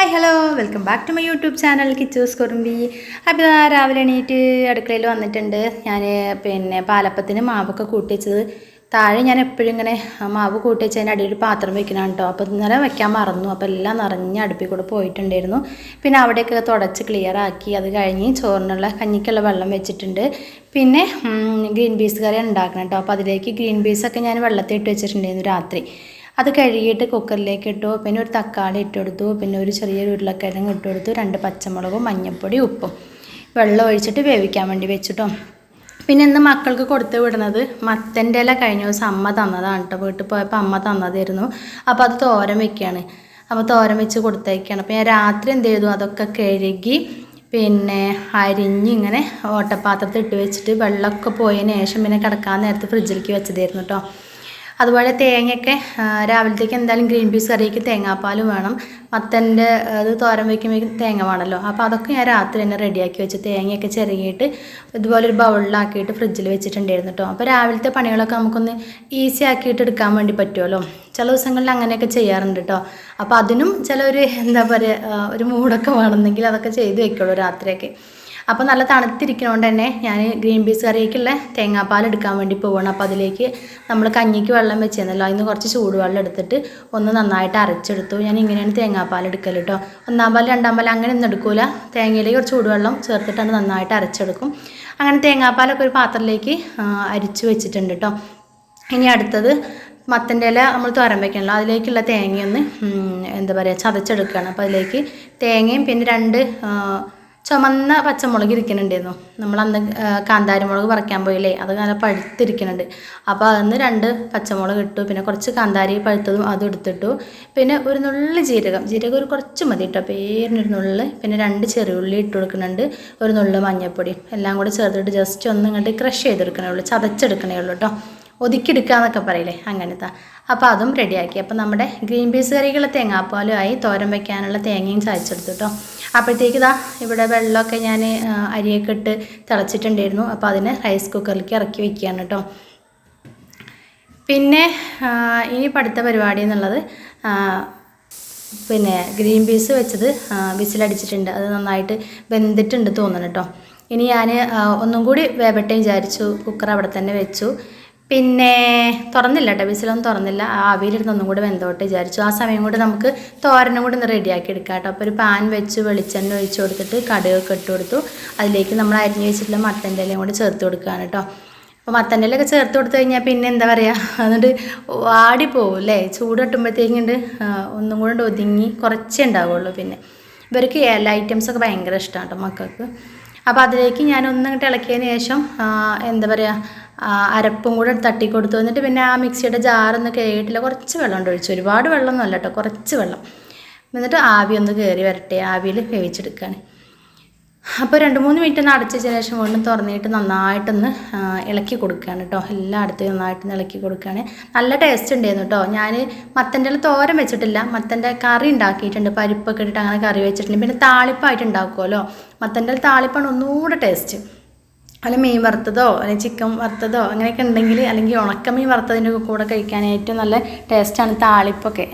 Hi hello welcome back to my YouTube channel Kichus Kurumbi അപ്പോൾ ഇതാ രാവിലെ എണീറ്റ് അടുക്കളയിൽ വന്നിട്ടുണ്ട്. ഞാൻ പിന്നെ പാലപ്പത്തിന് മാവൊക്കെ കൂട്ടി വെച്ചത് താഴെ ഞാൻ എപ്പോഴും ഇങ്ങനെ മാവ് കൂട്ടി വെച്ചതിന്റെ അടിയിൽ പാത്രം വെക്കണം കേട്ടോ അപ്പോൾ ഇന്നലെ വെക്കാൻ മറന്നു. അപ്പോൾ എല്ലാം നിറഞ്ഞ് അടുപ്പിൽ കൂടെ പോയിട്ടുണ്ടായിരുന്നു. പിന്നെ അവിടെയൊക്കെ തുടച്ച് ക്ലിയർ ആക്കി. അത് കഴിഞ്ഞ് ചോറിനുള്ള കഞ്ഞിക്കുള്ള വെള്ളം വെച്ചിട്ടുണ്ട്. പിന്നെ ഗ്രീൻ പീസ് കറി ഉണ്ടാക്കണം കേട്ടോ അപ്പോൾ അതിലേക്ക് ഗ്രീൻ പീസൊക്കെ ഞാൻ വെള്ളത്തിൽ ഇട്ട് വെച്ചിട്ടുണ്ടായിരുന്നു രാത്രി. അത് കഴുകിയിട്ട് കുക്കറിലേക്ക് ഇട്ടു. പിന്നെ ഒരു തക്കാളി ഇട്ടുകൊടുത്തു പിന്നെ ഒരു ചെറിയൊരു ഉരുളക്കിഴങ്ങ് ഇട്ടുകൊടുത്തു രണ്ട് പച്ചമുളകും മഞ്ഞൾപ്പൊടി ഉപ്പും. വെള്ളം ഒഴിച്ചിട്ട് വേവിക്കാൻ വേണ്ടി വെച്ചിട്ടോ. പിന്നെ ഇന്ന് മക്കൾക്ക് കൊടുത്തു വിടുന്നത് മത്തന്റെ ഇല കഴിഞ്ഞ ദിവസം അമ്മ തന്നതാണ് കേട്ടോ വീട്ടിൽ പോയപ്പോൾ അമ്മ തന്നതായിരുന്നു. അപ്പോൾ അത് തോരൻ വെക്കുകയാണ് അപ്പോൾ തോരൻ വെച്ച് കൊടുത്തേക്കാണ്. അപ്പോൾ ഞാൻ രാത്രി എന്ത് ചെയ്തു? അതൊക്കെ കഴുകി പിന്നെ അരിഞ്ഞ് ഇങ്ങനെ ഓട്ടപ്പാത്രത്തിൽ ഇട്ട് വെച്ചിട്ട് വെള്ളമൊക്കെ പോയതിന് ശേഷം പിന്നെ കിടക്കാൻ നേരത്തെ ഫ്രിഡ്ജിലേക്ക് വെച്ചതായിരുന്നു കേട്ടോ അതുപോലെ തേങ്ങയൊക്കെ രാവിലത്തേക്ക് എന്തായാലും ഗ്രീൻ പീസ് കറിക്ക് തേങ്ങാപ്പാലും വേണം. മത്തന്റെ അത് തോരൻ വയ്ക്കുമ്പോഴേക്കും തേങ്ങ വേണമല്ലോ അപ്പോൾ അതൊക്കെ ഞാൻ രാത്രി തന്നെ റെഡിയാക്കി വെച്ച് തേങ്ങയൊക്കെ ചെറുകിയിട്ട് ഇതുപോലെ ഒരു ബൗളിലാക്കിയിട്ട് ഫ്രിഡ്ജിൽ വെച്ചിട്ടുണ്ടായിരുന്നു കേട്ടോ അപ്പോൾ രാവിലത്തെ പണികളൊക്കെ നമുക്കൊന്ന് ഈസി ആക്കിയിട്ട് എടുക്കാൻ വേണ്ടി പറ്റുമല്ലോ ചില ദിവസങ്ങളിൽ അങ്ങനെയൊക്കെ ചെയ്യാറുണ്ട് കേട്ടോ അപ്പോൾ അതിനും ചില ഒരു എന്താ പറയുക ഒരു മൂടൊക്കെ വേണമെന്നെങ്കിൽ അതൊക്കെ ചെയ്ത് വെക്കുള്ളൂ രാത്രിയൊക്കെ. അപ്പോൾ നല്ല തണുത്തിരിക്കണോണ്ട് തന്നെ ഞാൻ ഗ്രീൻ പീസ് കറിക്കുള്ള തേങ്ങാപ്പാൽ എടുക്കാൻ വേണ്ടി പോവാണ്. അപ്പോൾ അതിലേക്ക് നമ്മൾ കഞ്ഞിക്ക് വെള്ളം വെച്ചിരുന്നല്ലോ അതിന് കുറച്ച് ചൂടുവെള്ളം എടുത്തിട്ട് ഒന്ന് നന്നായിട്ട് അരച്ചെടുത്തു. ഞാൻ ഇങ്ങനെയാണ് തേങ്ങാപ്പാൽ എടുക്കൽ കേട്ടോ ഒന്നാം പാൽ രണ്ടാം പാൽ അങ്ങനെ ഒന്നും എടുക്കൂല. തേങ്ങയിലേക്ക് കുറച്ച് ചൂടുവെള്ളം ചേർത്തിട്ടാണ് നന്നായിട്ട് അരച്ചെടുക്കും. അങ്ങനെ തേങ്ങാപ്പാലൊക്കെ ഒരു പാത്രത്തിലേക്ക് അരിച്ചു വെച്ചിട്ടുണ്ട് കേട്ടോ ഇനി അടുത്തത് മത്തന്റെ ഇല നമ്മൾ തോരൻ വെക്കണല്ലോ. അതിലേക്കുള്ള തേങ്ങയൊന്ന് എന്താ പറയുക ചതച്ചെടുക്കുകയാണ് അപ്പോൾ അതിലേക്ക് തേങ്ങയും പിന്നെ രണ്ട് ചുമന്ന പച്ചമുളക് ഇരിക്കുന്നുണ്ടായിരുന്നു. നമ്മൾ അന്ന് കാന്താരിമുളക് കാന്താരി മുളക് പറിക്കാൻ പോയില്ലേ? അത് നല്ല പഴുത്തിരിക്കുന്നുണ്ട്. അപ്പോൾ അതിന്ന് രണ്ട് പച്ചമുളക് ഇട്ടു. പിന്നെ കുറച്ച് കാന്താരി പഴുത്തതും അതും എടുത്തിട്ടു. പിന്നെ ഒരു നുള്ളി ജീരകം. ജീരകം ഒരു കുറച്ച് മതി കേട്ടോ പേരിനൊരു നുള്ളി. പിന്നെ രണ്ട് ചെറിയുള്ളി ഇട്ട് കൊടുക്കുന്നുണ്ട്. ഒരു നുള്ളി മഞ്ഞൾപ്പൊടി എല്ലാം കൂടി ചേർത്തിട്ട് ജസ്റ്റ് ഒന്ന് ഇങ്ങോട്ട് ക്രഷ് ചെയ്തെടുക്കണേ ഉള്ളൂ. ചതച്ചെടുക്കണേ ഉള്ളൂ കേട്ടോ ഒതുക്കിയെടുക്കുക എന്നൊക്കെ പറയില്ലേ അങ്ങനത്തെ. അപ്പോൾ അതും റെഡിയാക്കി. അപ്പോൾ നമ്മുടെ ഗ്രീൻ പീസ് കറികളെ തേങ്ങാപ്പാലും ആയി തോരൻ വെക്കാനുള്ള തേങ്ങയും ചായച്ചെടുത്തു കേട്ടോ അപ്പോഴത്തേക്ക് ഇതാ ഇവിടെ വെള്ളമൊക്കെ ഞാൻ അരിയൊക്കെ ഇട്ട് തിളച്ചിട്ടുണ്ടായിരുന്നു. അപ്പോൾ അതിനെ റൈസ് കുക്കറിലേക്ക് ഇറക്കി വെക്കുകയാണ് കേട്ടോ പിന്നെ ഇനി പഠിത്ത പരിപാടി എന്നുള്ളത് പിന്നെ ഗ്രീൻ പീസ് വെച്ചത് വിസിലടിച്ചിട്ടുണ്ട്. അത് നന്നായിട്ട് വെന്തിട്ടുണ്ട് തോന്നുന്നു കേട്ടോ ഇനി ഞാൻ ഒന്നും കൂടി വേവട്ടെ വിചാരിച്ചു. കുക്കർ അവിടെ തന്നെ വെച്ചു. പിന്നെ തുറന്നില്ല കേട്ടോ വിസിലൊന്നും തുറന്നില്ല. ആ ആവിയിലിരുന്ന് ഒന്നും കൂടി വെന്തോട്ട് വിചാരിച്ചു. ആ സമയം കൂടി നമുക്ക് തോരനും കൂടി ഒന്ന് റെഡിയാക്കി എടുക്കാം കേട്ടോ അപ്പോൾ ഒരു പാൻ വെച്ച് വെളിച്ചെണ്ണ ഒഴിച്ച് കൊടുത്തിട്ട് കടുകൊക്കെ ഇട്ട് കൊടുത്തു. അതിലേക്ക് നമ്മൾ അരിഞ്ഞു വെച്ചിട്ടുള്ള മത്തന്റെ ഇലയും കൂടി ചേർത്ത് കൊടുക്കുകയാണ് കേട്ടോ അപ്പോൾ മത്തന്റെ ഇലയൊക്കെ ചേർത്ത് കൊടുത്തു കഴിഞ്ഞാൽ പിന്നെ എന്താ പറയുക എന്നിട്ട് വാടിപ്പോവും അല്ലേ ചൂട് കിട്ടുമ്പോഴത്തേക്കുണ്ട് ഒന്നും കൂടെ ഒതുങ്ങി കുറച്ചേ ഉണ്ടാവുള്ളൂ പിന്നെ. ഇവർക്ക് ഇല ഐറ്റംസൊക്കെ ഭയങ്കര ഇഷ്ടമാണ് കേട്ടോ മക്കൾക്ക്. അപ്പോൾ അതിലേക്ക് ഞാൻ ഒന്നിങ്ങോട്ട് ഇളക്കിയതിന് ശേഷം എന്താ പറയുക അരപ്പും കൂടെ തട്ടി കൊടുത്തു എന്നിട്ട് പിന്നെ ആ മിക്സിയുടെ ജാറൊന്ന് കഴുകിയിട്ടില്ല കുറച്ച് വെള്ളം കൊണ്ട് ഒഴിച്ചു. ഒരുപാട് വെള്ളമൊന്നും അല്ല കേട്ടോ കുറച്ച് വെള്ളം. എന്നിട്ട് ആവി ഒന്ന് കയറി വരട്ടെ. ആവിയിൽ വേവിച്ചെടുക്കുകയാണ് അപ്പോൾ രണ്ട് മൂന്ന് മിനിറ്റ് ഒന്ന് അടച്ച ശേഷം വീണ്ടും തുറന്നിട്ട് നന്നായിട്ടൊന്ന് ഇളക്കി കൊടുക്കുകയാണ് കേട്ടോ. എല്ലായിടത്തും നന്നായിട്ടൊന്ന് ഇളക്കി കൊടുക്കുകയാണ്. നല്ല ടേസ്റ്റ് ഉണ്ടായിരുന്നു കേട്ടോ. ഞാൻ മത്തന്റെ തോരൻ വെച്ചിട്ടില്ല. മത്തന്റെ കറി ഉണ്ടാക്കിയിട്ടുണ്ട്. പരിപ്പൊക്കെ ഇട്ടിട്ട് അങ്ങനെ കറി വെച്ചിട്ടുണ്ട്. പിന്നെ താളിപ്പായിട്ട് ഉണ്ടാക്കുമല്ലോ. മത്തന്റെ താളിപ്പാണ് ഒന്നുകൂടെ ടേസ്റ്റ് അല്ല മീൻ വറുത്തതോ അല്ലെങ്കിൽ ചിക്കൻ വറുത്തതോ അങ്ങനെയൊക്കെ ഉണ്ടെങ്കിൽ അല്ലെങ്കിൽ ഉണക്കമീൻ വറുത്തതിന്റെ കൂടെ കഴിക്കാൻ ഏറ്റവും നല്ല ടേസ്റ്റാണ് താളിപ്പൊക്കെ.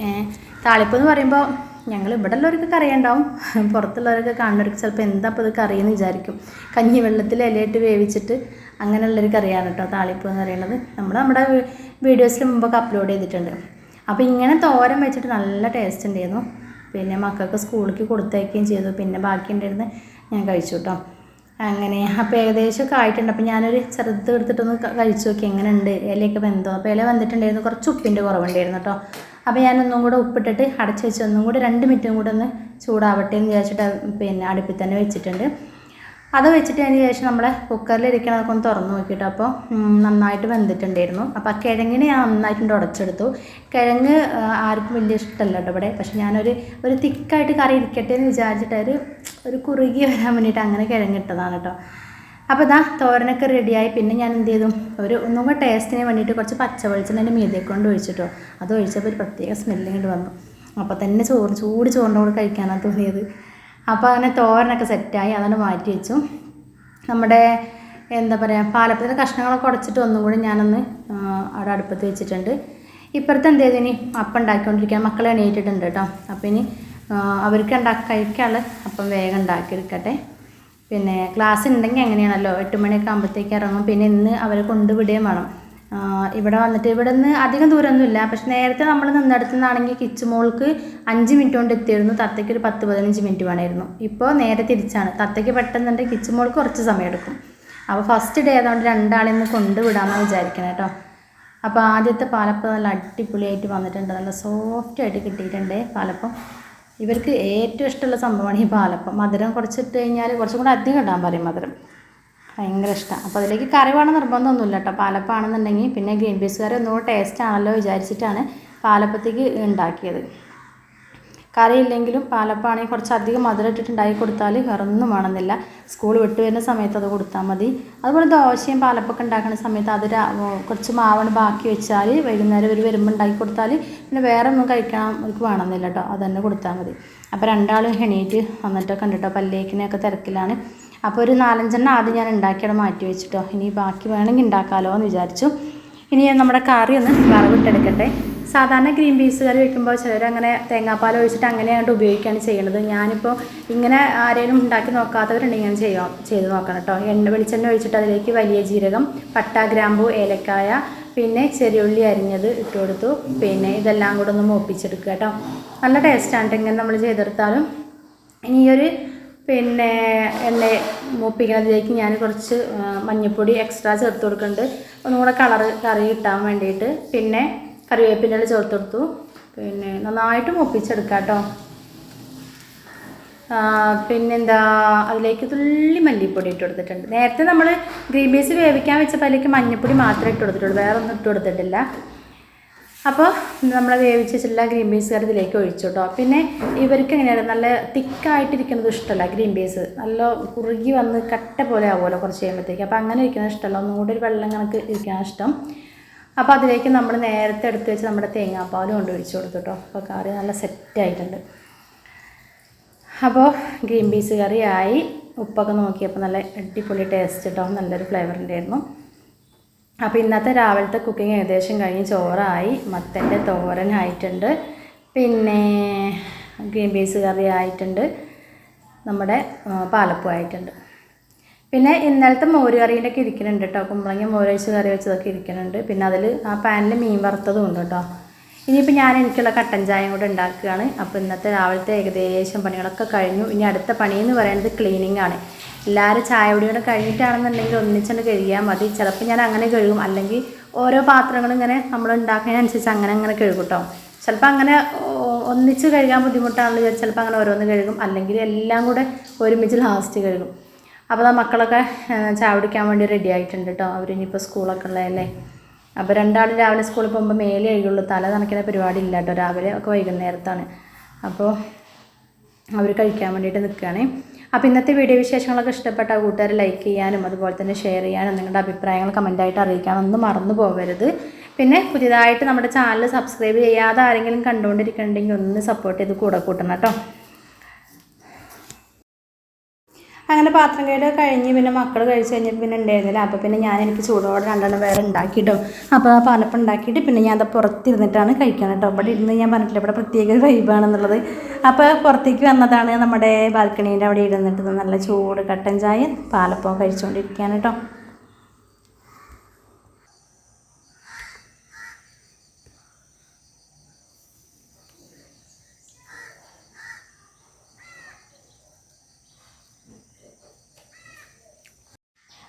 താളിപ്പ് എന്ന് പറയുമ്പോൾ ഞങ്ങൾ ഇവിടെ ഉള്ളവർക്കൊക്കെ അറിയണ്ടാവും പുറത്തുള്ളവരൊക്കെ കാണുന്നവർക്ക് ചിലപ്പോൾ എന്താ അപ്പോൾ ഇത് കറിയെന്ന് വിചാരിക്കും. കഞ്ഞി വെള്ളത്തിൽ ഇലയിട്ട് വേവിച്ചിട്ട് അങ്ങനെയുള്ളൊരു കറിയാണ് കേട്ടോ താളിപ്പ് എന്ന് പറയുന്നത്. നമ്മൾ നമ്മുടെ വീഡിയോസിൽ മുമ്പൊക്കെ അപ്ലോഡ് ചെയ്തിട്ടുണ്ട്. അപ്പോൾ ഇങ്ങനെ തോരൻ വെച്ചിട്ട് നല്ല ടേസ്റ്റ് ഉണ്ടായിരുന്നു. പിന്നെ മക്കൾക്ക് സ്കൂളിലേക്ക് കൊടുത്തയക്കുകയും ചെയ്തു. പിന്നെ ബാക്കി ഉണ്ടായിരുന്നു ഞാൻ കഴിച്ചു കേട്ടോ. അങ്ങനെ. അപ്പോൾ ഏകദേശമൊക്കെ ആയിട്ടുണ്ട്. അപ്പോൾ ഞാനൊരു ചെറുത് എടുത്തിട്ടൊന്ന് കഴിച്ചു നോക്കി. എങ്ങനെയുണ്ട്? ഇലയൊക്കെ വെന്തോ? അപ്പോൾ ഇല വന്നിട്ടുണ്ടായിരുന്നു. കുറച്ച് ഉപ്പിന്റെ കുറവുണ്ടായിരുന്നു കേട്ടോ അപ്പോൾ ഞാനൊന്നും കൂടെ ഉപ്പിട്ടിട്ട് അടച്ച് വെച്ച് ഒന്നും കൂടെ രണ്ട് മിനിറ്റും കൂടെ ഒന്ന് ചൂടാവട്ടെ എന്ന് വിചാരിച്ചിട്ട് പിന്നെ അടുപ്പിൽ തന്നെ വെച്ചിട്ടുണ്ട്. അത് വെച്ചിട്ട് അതിന് ശേഷം നമ്മളെ കുക്കറിൽ ഇരിക്കണതൊക്കെ ഒന്ന് തുറന്ന് നോക്കിയിട്ട് അപ്പോൾ നന്നായിട്ട് വെന്തിട്ടുണ്ടായിരുന്നു. അപ്പോൾ ആ കിഴങ്ങിന് ഞാൻ നന്നായിട്ടുണ്ട് ഉടച്ചെടുത്തു. കിഴങ്ങ് ആർക്കും വലിയ ഇഷ്ടമല്ല കേട്ടോ ഇവിടെ. പക്ഷെ ഞാനൊരു ഒരു തിക്കായിട്ട് കറി ഇരിക്കട്ടെ എന്ന് വിചാരിച്ചിട്ട് ഒരു ഒരു കുറുകി വരാൻ വേണ്ടിയിട്ട് അങ്ങനെ കിഴങ്ങിട്ടതാണ് കേട്ടോ അപ്പോൾ ഇതാ തോരനൊക്കെ റെഡിയായി പിന്നെ ഞാൻ എന്ത് ചെയ്തു? ഒരു ഒന്നും കൂടെ ടേസ്റ്റിന് വേണ്ടിയിട്ട് കുറച്ച് പച്ച വെളിച്ചെണ്ണ മീതെ കൊണ്ട് ഒഴിച്ചിട്ടോ. അത് ഒഴിച്ചപ്പോൾ ഒരു പ്രത്യേക സ്മെല്ലിങ് ഇട്ട് വന്നു. അപ്പോൾ തന്നെ ചോറ് ചൂട് ചോറിന്റെ കൂടെ കഴിക്കാനാണ് തോന്നിയത്. അപ്പോൾ അങ്ങനെ തോരനൊക്കെ സെറ്റായി അതുകൊണ്ട് മാറ്റി വെച്ചു. നമ്മുടെ എന്താ പറയുക പാലപ്പത്തിന്റെ കഷ്ണങ്ങളൊക്കെ ഉടച്ചിട്ട് ഒന്നും കൂടി ഞാനൊന്ന് അവിടെ അടുപ്പത്ത് വെച്ചിട്ടുണ്ട്. ഇപ്പുറത്ത് എന്ത് ചെയ്തു ഇനി? അപ്പം ഉണ്ടാക്കിക്കൊണ്ടിരിക്കാൻ മക്കളെ എണീറ്റിട്ടുണ്ട് കേട്ടോ അപ്പോൾ ഇനി അവർക്ക് ഉണ്ടാക്കി കഴിക്കാനുള്ള അപ്പം വേഗം ഉണ്ടാക്കിയെടുക്കട്ടെ. പിന്നെ ക്ലാസ് ഉണ്ടെങ്കിൽ എങ്ങനെയാണല്ലോ? എട്ട് മണിയൊക്കെ ആകുമ്പോഴത്തേക്ക് ഇറങ്ങും. പിന്നെ ഇന്ന് അവരെ കൊണ്ടുവിടുകയും വേണം. ഇവിടെ വന്നിട്ട് ഇവിടെ നിന്ന് അധികം ദൂരമൊന്നുമില്ല പക്ഷെ നേരത്തെ നമ്മൾ നിന്നിടത്തു നിന്നാണെങ്കിൽ കിച്ചുമോൾക്ക് അഞ്ച് മിനിറ്റ് കൊണ്ട് എത്തിയിരുന്നു. തത്തയ്ക്ക് ഒരു പത്ത് പതിനഞ്ച് മിനിറ്റ് വേണമായിരുന്നു. ഇപ്പോൾ നേരെ തിരിച്ചാണ്. തത്തയ്ക്ക് പെട്ടെന്നുണ്ട് കിച്ചുമോൾക്ക് കുറച്ച് സമയം എടുക്കും. അപ്പോൾ ഫസ്റ്റ് ഡേ ആയതുകൊണ്ട് രണ്ടാളെ ഒന്ന് കൊണ്ടുവിടാമെന്ന് വിചാരിക്കണം കേട്ടോ. അപ്പോൾ ആദ്യത്തെ പാലപ്പം നല്ല അടിപൊളിയായിട്ട് വന്നിട്ടുണ്ട്. നല്ല സോഫ്റ്റായിട്ട് കിട്ടിയിട്ടുണ്ട് പാലപ്പം. ഇവർക്ക് ഏറ്റവും ഇഷ്ടമുള്ള സംഭവമാണ് ഈ പാലപ്പം. മധുരം കുറച്ചിട്ട് കഴിഞ്ഞാൽ കുറച്ചും കൂടെ അധികം ഇടാൻ പറയും മധുരം. ഭയങ്കര ഇഷ്ടമാണ് അപ്പോൾ അതിലേക്ക് കറി വേണം നിർബന്ധമൊന്നുമില്ല കേട്ടോ. പാലപ്പാണെന്നുണ്ടെങ്കിൽ പിന്നെ ഗ്രീൻ പീസ് കറി ഒന്നുകൂടെ ടേസ്റ്റ് ആണല്ലോ വിചാരിച്ചിട്ടാണ് പാലപ്പത്തേക്ക് ഉണ്ടാക്കിയത്. കറി ഇല്ലെങ്കിലും പാലപ്പാണെങ്കിൽ കുറച്ച് അധികം മധുരം ഇട്ടിട്ട് ഉണ്ടാക്കി കൊടുത്താൽ കറൊന്നും വേണമെന്നില്ല. സ്കൂൾ വിട്ട് വരുന്ന സമയത്ത് അത് കൊടുത്താൽ മതി. അതുപോലെ ദോശയും പാലപ്പൊക്കെ ഉണ്ടാക്കുന്ന സമയത്ത് അത് കുറച്ച് മാവണ് ബാക്കി വെച്ചാൽ വൈകുന്നേരം ഒരു വരുമ്പോൾ ഉണ്ടാക്കി കൊടുത്താൽ പിന്നെ വേറെ ഒന്നും കഴിക്കണം അവർക്ക് വേണമെന്നില്ല കേട്ടോ അത് തന്നെ കൊടുത്താൽ മതി. അപ്പോൾ രണ്ടാളും എണീറ്റ് വന്നിട്ടൊക്കെ ഉണ്ട് കേട്ടോ പല്ലേക്കിനെയൊക്കെ തിരക്കിലാണ്. അപ്പോൾ ഒരു നാലഞ്ചെണ്ണം ആദ്യം ഞാൻ ഉണ്ടാക്കിയത് മാറ്റി വെച്ചിട്ടോ. ഇനി ബാക്കി വേണമെങ്കിൽ ഉണ്ടാക്കാമല്ലോ എന്ന് വിചാരിച്ചു. ഇനി നമ്മുടെ കറി ഒന്ന് വറവിട്ടെടുക്കട്ടെ. സാധാരണ ഗ്രീൻ പീസ് കറി വെക്കുമ്പോൾ ചിലർ അങ്ങനെ തേങ്ങാപ്പാൽ ഒഴിച്ചിട്ട് അങ്ങനെയായിട്ട് ഉപയോഗിക്കുകയാണ് ചെയ്യുന്നത് ഞാനിപ്പോൾ ഇങ്ങനെ ആരെങ്കിലും ഉണ്ടാക്കി നോക്കാത്തവരുണ്ടെങ്കിൽ ഞാൻ ചെയ്യാം ചെയ്ത് നോക്കണം കേട്ടോ എണ്ണ വെളിച്ചെണ്ണ ഒഴിച്ചിട്ട് അതിലേക്ക് വലിയ ജീരകം പട്ട ഗ്രാമ്പു ഏലക്കായ പിന്നെ ചെറിയുള്ളി അരിഞ്ഞത് ഇട്ട് കൊടുത്തു. പിന്നെ ഇതെല്ലാം കൂടെ ഒന്ന് മൂപ്പിച്ചെടുക്കുക കേട്ടോ നല്ല ടേസ്റ്റാണ് ഇങ്ങനെ നമ്മൾ ചെയ്തെടുത്താലും. ഇനി ഈ ഒരു പിന്നെ എണ്ണ മൂപ്പിക്കുന്നതിലേക്ക് ഞാൻ കുറച്ച് മഞ്ഞൾപ്പൊടി എക്സ്ട്രാ ചേർത്ത് കൊടുക്കുന്നുണ്ട് ഒന്നുകൂടെ കളറ് കറി കിട്ടാൻ വേണ്ടിയിട്ട്. പിന്നെ കറിവേപ്പിന്റെ ചേർത്ത് കൊടുത്തു. പിന്നെ നന്നായിട്ട് മുപ്പിച്ചെടുക്കാം കേട്ടോ. പിന്നെന്താ അതിലേക്ക് തുള്ളി മല്ലിപ്പൊടി ഇട്ട് കൊടുത്തിട്ടുണ്ട്. നേരത്തെ നമ്മൾ ഗ്രീൻ പീസ് വേവിക്കാൻ വെച്ചപ്പോൾ അതിലേക്ക് മഞ്ഞൾപ്പൊടി മാത്രമേ ഇട്ട് കൊടുത്തിട്ടുള്ളൂ. വേറെ ഒന്നും ഇട്ട് കൊടുത്തിട്ടില്ല. അപ്പോൾ നമ്മൾ വേവിച്ച് വെച്ചിട്ടുള്ള ഗ്രീൻ പീസ് കറി ഇതിലേക്ക് ഒഴിച്ചു കേട്ടോ. പിന്നെ ഇവർക്ക് എങ്ങനെയാണ്? നല്ല തിക്കായിട്ടിരിക്കുന്നത് ഇഷ്ടമല്ല ഗ്രീൻ പീസ്. നല്ല കുറുകി വന്ന് കട്ട പോലെ ആവുമല്ലോ കുറച്ച് കഴിയുമ്പോഴത്തേക്ക്. അപ്പോൾ അങ്ങനെ ഇരിക്കുന്നത് ഇഷ്ടമല്ല. ഒന്നുകൂടി ഒരു വെള്ളം കണക്ക് ഇരിക്കാൻ ഇഷ്ടം. അപ്പോൾ അതിലേക്ക് നമ്മൾ നേരത്തെ എടുത്ത് വെച്ച് നമ്മുടെ തേങ്ങാപ്പാലും കൊണ്ട് ഒഴിച്ചു കൊടുത്തു കേട്ടോ അപ്പോൾ കറി നല്ല സെറ്റായിട്ടുണ്ട് അപ്പോൾ ഗ്രീൻ പീസ് കറി ആയി. ഉപ്പൊക്കെ നോക്കിയപ്പോൾ നല്ല അടിപൊളി ടേസ്റ്റ് കേട്ടോ നല്ലൊരു ഫ്ലേവറിന്റെ ആയിരുന്നു അപ്പോൾ ഇന്നത്തെ രാവിലത്തെ കുക്കിംഗ് ഏകദേശം കഴിഞ്ഞ് ചോറായി. മത്തന്റെ തോരൻ ആയിട്ടുണ്ട്. പിന്നെ ഗ്രീൻ പീസ് കറി ആയിട്ടുണ്ട്. നമ്മുടെ പാലപ്പൂ ആയിട്ടുണ്ട്. പിന്നെ ഇന്നലത്തെ മോര് കറീന്റെ ഒക്കെ ഇരിക്കുന്നുണ്ട് കേട്ടോ കുമ്പളങ്ങ മോരൊഴിച്ച് കറി വെച്ചതൊക്കെ ഇരിക്കുന്നുണ്ട് പിന്നെ അതിൽ ആ പാനിൽ മീൻ വറുത്തതും ഉണ്ട് കേട്ടോ ഇനിയിപ്പോൾ ഞാൻ എനിക്കുള്ള കട്ടൻ ചായയും കൂടെ ഉണ്ടാക്കുകയാണ്. അപ്പോൾ ഇന്നത്തെ രാവിലത്തെ ഏകദേശം പണികളൊക്കെ കഴിഞ്ഞു. ഇനി അടുത്ത പണി എന്ന് പറയുന്നത് ക്ലീനിങ് ആണ്. എല്ലാവരും ചായ കുടിയോടെ കഴിഞ്ഞിട്ടാണെന്നുണ്ടെങ്കിൽ ഒന്നിച്ചുകൊണ്ട് കഴുകിയാൽ മതി. ചിലപ്പോൾ ഞാൻ അങ്ങനെ കഴുകും. അല്ലെങ്കിൽ ഓരോ പാത്രങ്ങളും ഇങ്ങനെ നമ്മൾ ഉണ്ടാക്കുന്നതിനനുസരിച്ച് അങ്ങനെ അങ്ങനെ കഴുകും കേട്ടോ ചിലപ്പോൾ അങ്ങനെ ഒന്നിച്ച് കഴുകാൻ ബുദ്ധിമുട്ടാണെന്ന് വിചാരിച്ച് ചിലപ്പോൾ അങ്ങനെ ഓരോന്ന് കഴുകും. അല്ലെങ്കിൽ എല്ലാം കൂടെ ഒരുമിച്ച് ലാസ്റ്റ് കഴുകും. അപ്പോൾ ആ മക്കളൊക്കെ ചാവടിക്കാൻ വേണ്ടി റെഡി ആയിട്ടുണ്ട് കേട്ടോ അവരിനിപ്പോൾ സ്കൂളൊക്കെ ഉള്ളതല്ലേ? അപ്പോൾ രണ്ടാളും രാവിലെ സ്കൂളിൽ പോകുമ്പോൾ മേലെ കഴിയുള്ളൂ തല നനയ്ക്കുന്ന പരിപാടി ഇല്ല കേട്ടോ രാവിലെ ഒക്കെ വൈകുന്നേരത്താണ്. അപ്പോൾ അവർ കഴിക്കാൻ വേണ്ടിയിട്ട് നിൽക്കുകയാണ് അപ്പോൾ ഇന്നത്തെ വീഡിയോ വിശേഷങ്ങളൊക്കെ ഇഷ്ടപ്പെട്ട കൂട്ടുകാർ ലൈക്ക് ചെയ്യാനും അതുപോലെ തന്നെ ഷെയർ ചെയ്യാനും നിങ്ങളുടെ അഭിപ്രായങ്ങൾ കമന്റായിട്ട് അറിയിക്കാനൊന്നും മറന്നു പോകരുത് പിന്നെ പുതിയതായിട്ട് നമ്മുടെ ചാനൽ സബ്സ്ക്രൈബ് ചെയ്യാതെ ആരെങ്കിലും കണ്ടുകൊണ്ടിരിക്കുന്നുണ്ടെങ്കിൽ ഒന്ന് സപ്പോർട്ട് ചെയ്ത് കൂടെ കൂട്ടണം കേട്ടോ അങ്ങനെ പാത്രം കേട് കഴിഞ്ഞ് പിന്നെ മക്കൾ കഴിച്ച് കഴിഞ്ഞപ്പോൾ പിന്നെ ഉണ്ടായിരുന്നില്ല. അപ്പോൾ പിന്നെ ഞാൻ എനിക്ക് ചൂടോടെ രണ്ടെണ്ണം വേറെ ഉണ്ടാക്കിയിട്ടോ. അപ്പോൾ ആ പാലപ്പം ഉണ്ടാക്കിയിട്ട് പിന്നെ ഞാൻ അത് പുറത്തിരുന്നിട്ടാണ് കഴിക്കണം കേട്ടോ. ഇവിടെ ഇരുന്ന് ഞാൻ പറഞ്ഞിട്ടില്ല ഇവിടെ പ്രത്യേക വൈബാണെന്നുള്ളത് അപ്പോൾ പുറത്തേക്ക് വന്നതാണ് നമ്മുടെ ബാൽക്കണീന്റെ അവിടെ ഇരുന്നിട്ട് നല്ല ചൂട് കട്ടൻ ചായ പാലപ്പം കഴിച്ചുകൊണ്ടിരിക്കുകയാണ് കേട്ടോ.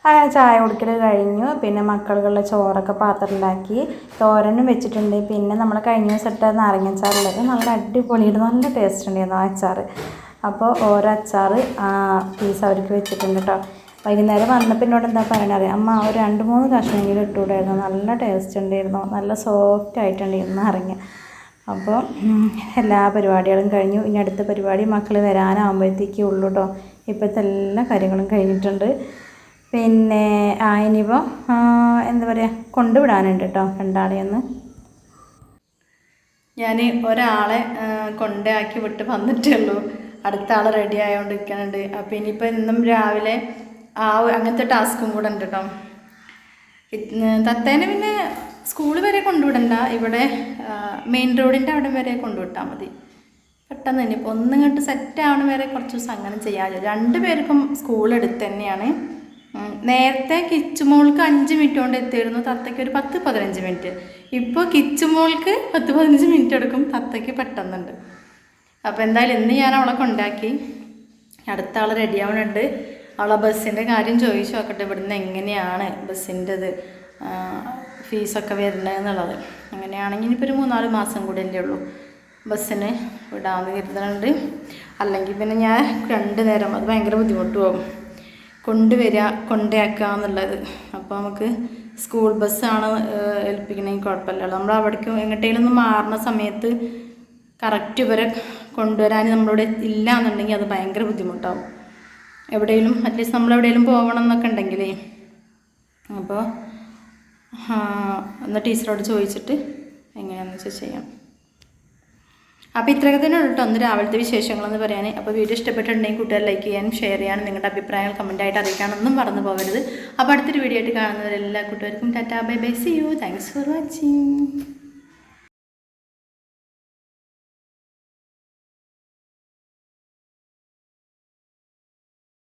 അങ്ങനെ ചായ കുടിക്കൽ കഴിഞ്ഞു. പിന്നെ മക്കൾക്കുള്ള ചോറൊക്കെ പാത്രത്തിലാക്കി തോരനും വെച്ചിട്ടുണ്ട്. പിന്നെ നമ്മൾ കഴിഞ്ഞ ദിവസം ഇട്ട നാരങ്ങച്ചാറിലൊക്കെ നല്ല അടിപൊളിയുടെ നല്ല ടേസ്റ്റ് ഉണ്ടായിരുന്നു ആ അച്ചാർ അപ്പോൾ ഓരോ അച്ചാർ പീസ് അവർക്ക് വെച്ചിട്ടുണ്ട് കേട്ടോ വൈകുന്നേരം വന്നപ്പോൾ എന്നോട് എന്താ പറയണത് അമ്മ ഒരു രണ്ട് മൂന്ന് കഷ്ണമെങ്കിലും ഇട്ടുകൂടായിരുന്നു. നല്ല ടേസ്റ്റ് ഉണ്ടായിരുന്നു. നല്ല സോഫ്റ്റ് ആയിട്ടുണ്ടായിരുന്നു നാരങ്ങ. അപ്പോൾ എല്ലാ പരിപാടികളും കഴിഞ്ഞു. ഇനി അടുത്ത പരിപാടി മക്കൾ വരാനാകുമ്പോഴത്തേക്കേ ഉള്ളൂ കേട്ടോ ഇപ്പോഴത്തെ എല്ലാ കാര്യങ്ങളും കഴിഞ്ഞിട്ടുണ്ട്. പിന്നെ ആ ഇനിയിപ്പോൾ എന്താ പറയുക കൊണ്ടുവിടാനുണ്ട് കേട്ടോ രണ്ടാളെയൊന്ന്. ഞാൻ ഒരാളെ കൊണ്ടാക്കി വിട്ട് വന്നിട്ടേ ഉള്ളൂ അടുത്ത ആൾ റെഡി ആയതുകൊണ്ടിരിക്കുന്നുണ്ട് അപ്പോൾ ഇനിയിപ്പോൾ ഇന്നും രാവിലെ ആ അങ്ങനത്തെ ടാസ്കും കൂടെ ഉണ്ട് കേട്ടോ തത്തേനെ പിന്നെ സ്കൂൾ വരെ കൊണ്ടുവിടണ്ട. ഇവിടെ മെയിൻ റോഡിന്റെ അവിടെ വരെ കൊണ്ടുവിട്ടാൽ മതി. പെട്ടെന്ന് തന്നെ ഇപ്പോൾ ഒന്നിങ്ങോട്ട് സെറ്റ് ആവണ വരെ കുറച്ച് ദിവസം അങ്ങനെ ചെയ്യാമല്ലോ രണ്ട് പേർക്കും സ്കൂൾ അടുത്ത് തന്നെയാണ്. നേരത്തെ കിച്ചുമോൾക്ക് അഞ്ച് മിനിറ്റ് കൊണ്ട് എത്തിയിരുന്നു തത്തയ്ക്ക് ഒരു പത്ത് പതിനഞ്ച് മിനിറ്റ് ഇപ്പോൾ കിച്ചുമോൾക്ക് പത്ത് പതിനഞ്ച് മിനിറ്റ് എടുക്കും തത്തയ്ക്ക് പെട്ടെന്നുണ്ട്. അപ്പോൾ എന്തായാലും ഇന്ന് ഞാൻ അവളെ കൊണ്ടാക്കി. അടുത്ത ആൾ റെഡി ആവുന്നുണ്ട് അവളെ ബസ്സിന്റെ കാര്യം ചോദിച്ചു നോക്കട്ടെ ഇവിടുന്ന് എങ്ങനെയാണ് ബസ്സിന്റെത് ഫീസൊക്കെ വരുന്നത് എന്നുള്ളത്. അങ്ങനെയാണെങ്കിൽ ഇനിയിപ്പോൾ ഒരു മൂന്നാൽ മാസം കൂടെ അല്ലേ ഉള്ളൂ ബസ്സിന് വിടാമെന്ന് കരുതുന്നുണ്ട്. അല്ലെങ്കിൽ പിന്നെ ഞാൻ രണ്ട് നേരം അത് ഭയങ്കര ബുദ്ധിമുട്ട് പോകും കൊണ്ടുവരിക കൊണ്ടുവയ്ക്കുക എന്നുള്ളത് അപ്പോൾ നമുക്ക് സ്കൂൾ ബസ്സാണ് ഏൽപ്പിക്കണമെങ്കിൽ കുഴപ്പമില്ല. നമ്മൾ അവിടേക്കും എങ്ങോട്ടേലും ഒന്ന് മാറുന്ന സമയത്ത് കറക്റ്റ് ഇവരെ കൊണ്ടുവരാൻ നമ്മളിവിടെ ഇല്ല എന്നുണ്ടെങ്കിൽ അത് ഭയങ്കര ബുദ്ധിമുട്ടാവും. എവിടെയെങ്കിലും അറ്റ്ലീസ്റ്റ് നമ്മൾ എവിടെയെങ്കിലും പോകണം എന്നൊക്കെ ഉണ്ടെങ്കിലേ അപ്പോൾ ഒന്ന് ടീച്ചറോട് ചോദിച്ചിട്ട് എങ്ങനെയാണെന്ന് വെച്ചാൽ ചെയ്യാം. അപ്പോൾ ഇത്രയൊക്കെ തന്നെ ഉള്ളൂ ഒന്ന് രാവിലത്തെ വിശേഷങ്ങളെന്ന് പറയാൻ അപ്പോൾ വീഡിയോ ഇഷ്ടപ്പെട്ടിട്ടുണ്ടെങ്കിൽ കൂട്ടുകാർ ലൈക്ക് ചെയ്യാനും ഷെയർ ചെയ്യാനും നിങ്ങളുടെ അഭിപ്രായങ്ങൾ കമന്റായിട്ട് അറിയിക്കാനൊന്നും മറന്നു പോകരുത്. അപ്പോൾ അടുത്തൊരു വീഡിയോ ആയിട്ട് കാണുന്നവരെല്ലാ കൂട്ടുകാർക്കും tata bye bye see you thanks for watching